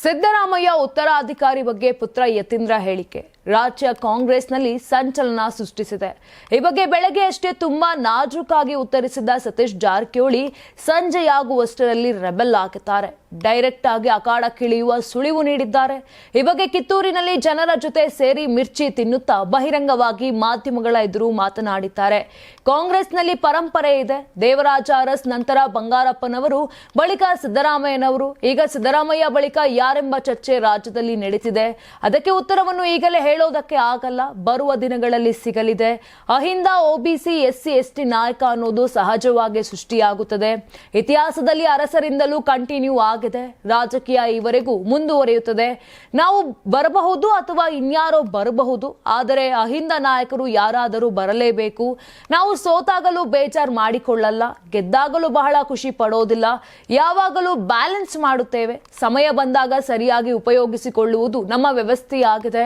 ಸಿದ್ದರಾಮಯ್ಯ ಉತ್ತರಾಧಿಕಾರಿ ಬಗ್ಗೆ ಪುತ್ರ ಯತೀಂದ್ರ ಹೇಳಿಕೆ. ರಾಜ್ಯ ಕಾಂಗ್ರೆಸ್ನಲ್ಲಿ ಸಂಚಲನ ಸೃಷ್ಟಿಸಿದೆ. ಈ ಬಗ್ಗೆ ಬೆಳಗ್ಗೆ ಅಷ್ಟೇ ತುಂಬಾ ನಾಜೂಕಾಗಿ ಉತ್ತರಿಸಿದ ಸತೀಶ್ ಜಾರಕಿಹೊಳಿ ಸಂಜೆಯಾಗುವಷ್ಟರಲ್ಲಿ ರೆಬೆಲ್ ಹಾಕುತ್ತಾರೆ. ಡೈರೆಕ್ಟ್ ಆಗಿ ಅಖಾಡಕ್ಕಿಳಿಯುವ ಸುಳಿವು ನೀಡಿದ್ದಾರೆ. ಈ ಬಗ್ಗೆ ಕಿತ್ತೂರಿನಲ್ಲಿ ಜನರ ಜೊತೆ ಸೇರಿ ಮಿರ್ಚಿ ತಿನ್ನುತ್ತಾ ಬಹಿರಂಗವಾಗಿ ಮಾಧ್ಯಮಗಳ ಎದುರು ಮಾತನಾಡಿದ್ದಾರೆ. ಕಾಂಗ್ರೆಸ್ನಲ್ಲಿ ಪರಂಪರೆ ಇದೆ. ದೇವರಾಜ ಅರಸ್ ನಂತರ ಬಂಗಾರಪ್ಪನವರು, ಬಳಿಕ ಸಿದ್ದರಾಮಯ್ಯನವರು. ಈಗ ಸಿದ್ದರಾಮಯ್ಯ ಬಳಿಕ ಯಾರೆಂಬ ಚರ್ಚೆ ರಾಜ್ಯದಲ್ಲಿ ನಡೀತಿದೆ ಅದಕ್ಕೆ ಉತ್ತರವನ್ನು ಈಗಲೇ ಹೇಳೋದಕ್ಕೆ ಆಗಲ್ಲ, ಬರುವ ದಿನಗಳಲ್ಲಿ ಸಿಗಲಿದೆ. ಅಹಿಂದ ಒಬಿಸಿ ಎಸ್ಸಿ ಎಸ್ಟಿ ನಾಯಕ ಅನ್ನೋದು ಸಹಜವಾಗಿ ಸೃಷ್ಟಿಯಾಗುತ್ತದೆ. ಇತಿಹಾಸದಲ್ಲಿ ಅರಸರಿಂದಲೂ ಕಂಟಿನ್ಯೂ ಆಗಿದೆ. ರಾಜಕೀಯ ಈವರೆಗೂ ಮುಂದುವರಿಯುತ್ತದೆ. ನಾವು ಬರಬಹುದು ಅಥವಾ ಇನ್ಯಾರೋ ಬರಬಹುದು, ಆದರೆ ಅಹಿಂದ ನಾಯಕರು ಯಾರಾದರೂ ಬರಲೇಬೇಕು. ನಾವು ಸೋತಾಗಲೂ ಬೇಜಾರು ಮಾಡಿಕೊಳ್ಳಲ್ಲ, ಗೆದ್ದಾಗಲೂ ಬಹಳ ಖುಷಿ ಪಡೋದಿಲ್ಲ, ಯಾವಾಗಲೂ ಬ್ಯಾಲೆನ್ಸ್ ಮಾಡುತ್ತೇವೆ. ಸಮಯ ಬಂದಾಗ ಸರಿಯಾಗಿ ಉಪಯೋಗಿಸಿಕೊಳ್ಳುವುದು ನಮ್ಮ ವ್ಯವಸ್ಥೆಯಾಗಿದೆ.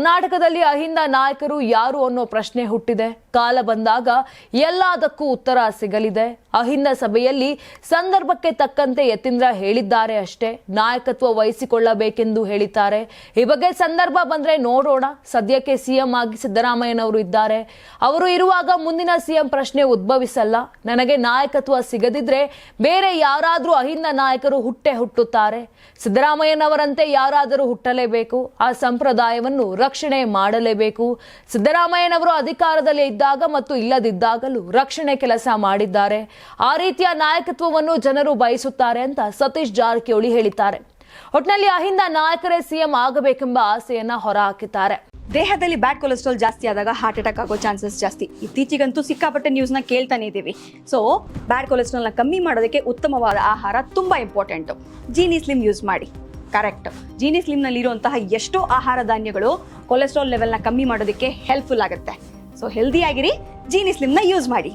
ಕರ್ನಾಟಕದಲ್ಲಿ ಅಹಿಂದ ನಾಯಕರು ಯಾರು ಅನ್ನೋ ಪ್ರಶ್ನೆ ಹುಟ್ಟಿದೆ. ಕಾಲ ಬಂದಾಗ ಎಲ್ಲದಕ್ಕೂ ಉತ್ತರ ಸಿಗಲಿದೆ. ಅಹಿಂದ ಸಭೆಯಲ್ಲಿ ಸಂದರ್ಭಕ್ಕೆ ತಕ್ಕಂತೆ ಯತೀಂದ್ರ ಹೇಳಿದ್ದಾರೆ ಅಷ್ಟೇ. ನಾಯಕತ್ವ ವಹಿಸಿಕೊಳ್ಳಬೇಕೆಂದು ಹೇಳಿದ್ದಾರೆ. ಈ ಬಗ್ಗೆ ಸಂದರ್ಭ ಬಂದ್ರೆ ನೋಡೋಣ. ಸದ್ಯಕ್ಕೆ ಸಿಎಂ ಆಗಿ ಸಿದ್ದರಾಮಯ್ಯನವರು ಇದ್ದಾರೆ. ಅವರು ಇರುವಾಗ ಮುಂದಿನ ಸಿಎಂ ಪ್ರಶ್ನೆ ಉದ್ಭವಿಸಲ್ಲ. ನನಗೆ ನಾಯಕತ್ವ ಸಿಗದಿದ್ರೆ ಬೇರೆ ಯಾರಾದರೂ ಅಹಿಂದ ನಾಯಕರು ಹುಟ್ಟೆ ಹುಟ್ಟುತ್ತಾರೆ. ಸಿದ್ದರಾಮಯ್ಯನವರಂತೆ ಯಾರಾದರೂ ಹುಟ್ಟಲೇಬೇಕು. ಆ ಸಂಪ್ರದಾಯವನ್ನು ರಕ್ಷಣೆ ಮಾಡಲೇಬೇಕು. ಸಿದ್ದರಾಮಯ್ಯನವರು ಅಧಿಕಾರದಲ್ಲಿ ಇದ್ದಾಗ ಮತ್ತು ಇಲ್ಲದಿದ್ದಾಗಲೂ ರಕ್ಷಣೆ ಕೆಲಸ ಮಾಡಿದ್ದಾರೆ. ಆ ರೀತಿಯ ನಾಯಕತ್ವವನ್ನು ಜನರು ಬಯಸುತ್ತಾರೆ ಅಂತ ಸತೀಶ್ ಜಾರಕಿಹೊಳಿ ಹೇಳಿದ್ದಾರೆ. ಒಟ್ನಲ್ಲಿ ಅಹಿಂದ ನಾಯಕರೇ ಸಿಎಂ ಆಗಬೇಕೆಂಬ ಆಸೆಯನ್ನ ಹೊರಹಾಕಿದ್ದಾರೆ. ದೇಹದಲ್ಲಿ ಬ್ಯಾಡ್ ಕೊಲೆಸ್ಟ್ರಾಲ್ ಜಾಸ್ತಿ ಆದಾಗ ಹಾರ್ಟ್ ಅಟ್ಯಾಕ್ ಆಗೋ ಚಾನ್ಸಸ್ ಜಾಸ್ತಿ. ಇತ್ತೀಚೆಗಂತೂ ಸಿಕ್ಕಾಪಟ್ಟೆ ನ್ಯೂಸ್ನ ಕೇಳ್ತಾನೆ ಇದ್ದೀವಿ. ಸೊ ಬ್ಯಾಡ್ ಕೊಲೆಸ್ಟ್ರಾಲ್ನ ಕಮ್ಮಿ ಮಾಡೋದಕ್ಕೆ ಉತ್ತಮವಾದ ಆಹಾರ ತುಂಬ ಇಂಪಾರ್ಟೆಂಟು ಜೀನಿ ಸ್ಲಿಮ್ ಯೂಸ್ ಮಾಡಿ. ಕರೆಕ್ಟ್ ಜೀನಿ ಸ್ಲಿಮ್ನಲ್ಲಿರುವಂತಹ ಎಷ್ಟೋ ಆಹಾರ ಧಾನ್ಯಗಳು ಕೊಲೆಸ್ಟ್ರಾಲ್ ಲೆವೆಲ್ನ ಕಮ್ಮಿ ಮಾಡೋದಕ್ಕೆ ಹೆಲ್ಪ್ಫುಲ್ ಆಗುತ್ತೆ. ಸೊ ಹೆಲ್ದಿ ಆಗಿರಿ ಜೀನಿ ಸ್ಲಿಮ್ನ ಯೂಸ್ ಮಾಡಿ.